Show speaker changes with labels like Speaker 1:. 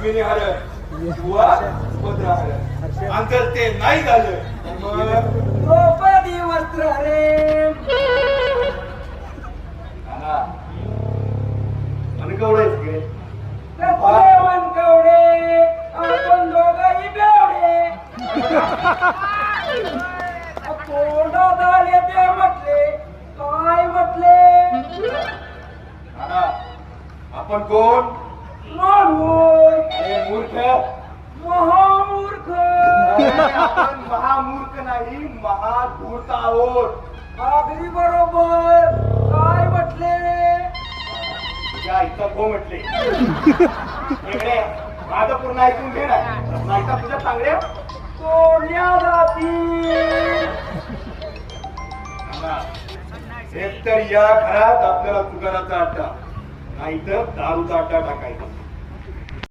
Speaker 1: हरण किंवा हरण आणि जर ते नाही झालं.
Speaker 2: द्रौपदी वस्त्र रे
Speaker 1: नाना, मनगवळंच गे.
Speaker 2: कसले मनकवडे आपण दोघही बेवडे. तोंडात आले ते म्हटले काय म्हटले?
Speaker 1: आपण कोण?
Speaker 2: माणूस.
Speaker 1: आपण महामूर्ख नाही महाधूर्त आहोत.
Speaker 2: अगदी बरोबर. काय म्हटले?
Speaker 1: या इथं गो म्हटले. इकडे माझं पूर्ण ऐकून घे नाही का तुझ्या चांगल्या
Speaker 2: तोडल्या जाती?
Speaker 1: एक तर या घरात आपल्याला अड्डा नाही तर दारूचा अड्डा टाकायचा.